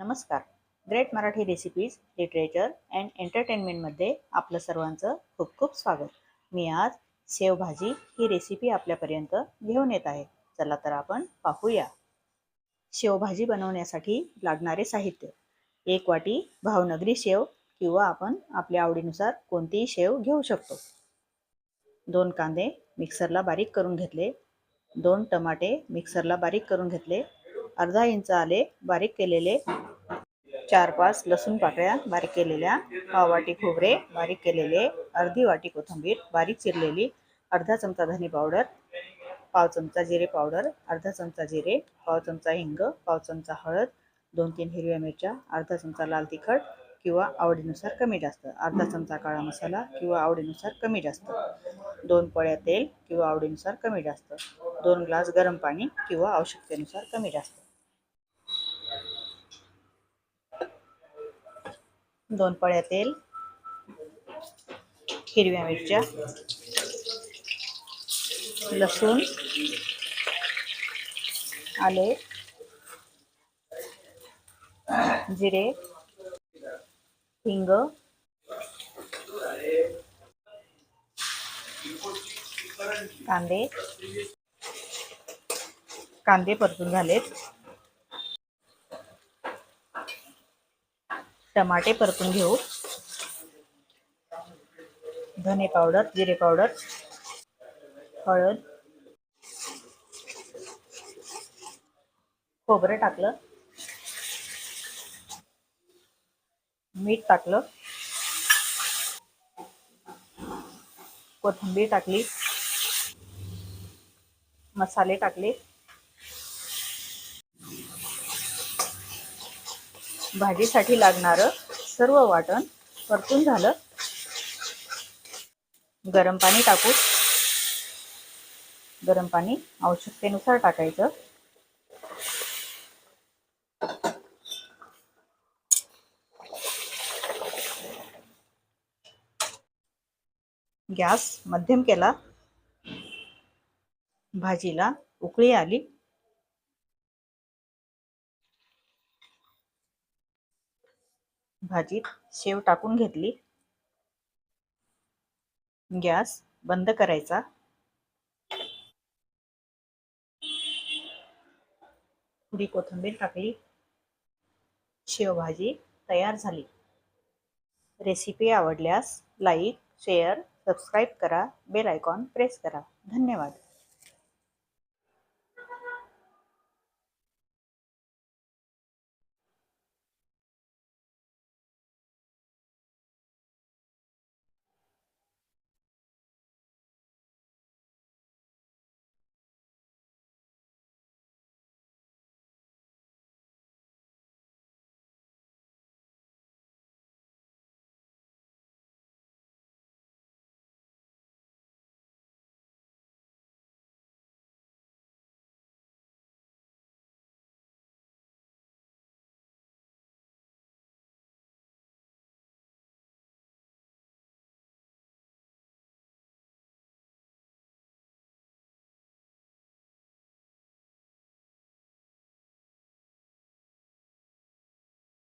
नमस्कार. Great Marathi recipes literature and एंटरटेनमेंटमध्ये आपलं सर्वांचं खूप खूप स्वागत. मी आज शेवभाजी ही रेसिपी आपल्यापर्यंत घेऊन येत आहे. चला तर आपण पाहूया. शेवभाजी बनवण्यासाठी लागणारे साहित्य. एक वाटी भावनगरी शेव किंवा आपण आपल्या आवडीनुसार कोणतीही शेव घेऊ शकतो. दोन कांदे मिक्सरला बारीक करून घेतले. दोन टमाटे मिक्सरला बारीक करून घेतले. अर्धा इंच आले बारीक केलेले. चार पाच लसूण पाकळ्या बारीक केलेल्या पाव वाटी खोबरे बारीक केलेले अर्धी वाटी कोथिंबीर बारीक चिरलेली अर्धा चमचा धने पावडर पाव चमचा जिरे पावडर अर्धा चमचा जिरे पाव चमचा हिंग पाव चमचा हळद दोन तीन हिरव्या मिरच्या अर्धा चमचा लाल तिखट किंवा आवडीनुसार कमी जास्त अर्धा चमचा काळा मसाला किंवा आवडीनुसार कमी जास्त दोन पळ्या तेल किंवा आवडीनुसार कमी जास्त. दोन ग्लास गरम पाणी किंवा आवश्यकतेनुसार कमी जास्त. दोन पळ्या तेल हिरव्या मिरच्या लसूण आले जिरे हिंग कांदे कांदे परतून झालेत. टमाटे परतून घेऊ. धने पावडर जिरे पावडर हळद खोबरं टाकलं मीठ टाकलं कोथिंबीर टाकली मसाले टाकले भाजीसाठी लागणारं सर्व वाटण परतून झालं. गरम पाणी टाकू. गरम पाणी आवश्यकतेनुसार टाकायचं. गॅस मध्यम केला. भाजीला उकळी आली. भाजीत शेव टाकून घेतली. गॅस बंद करायचा. थोडी कोथिंबीर टाकली. शेवभाजी तयार झाली. रेसिपी आवडल्यास लाईक शेअर सबस्क्राईब करा. बेल आयकॉन प्रेस करा. धन्यवाद.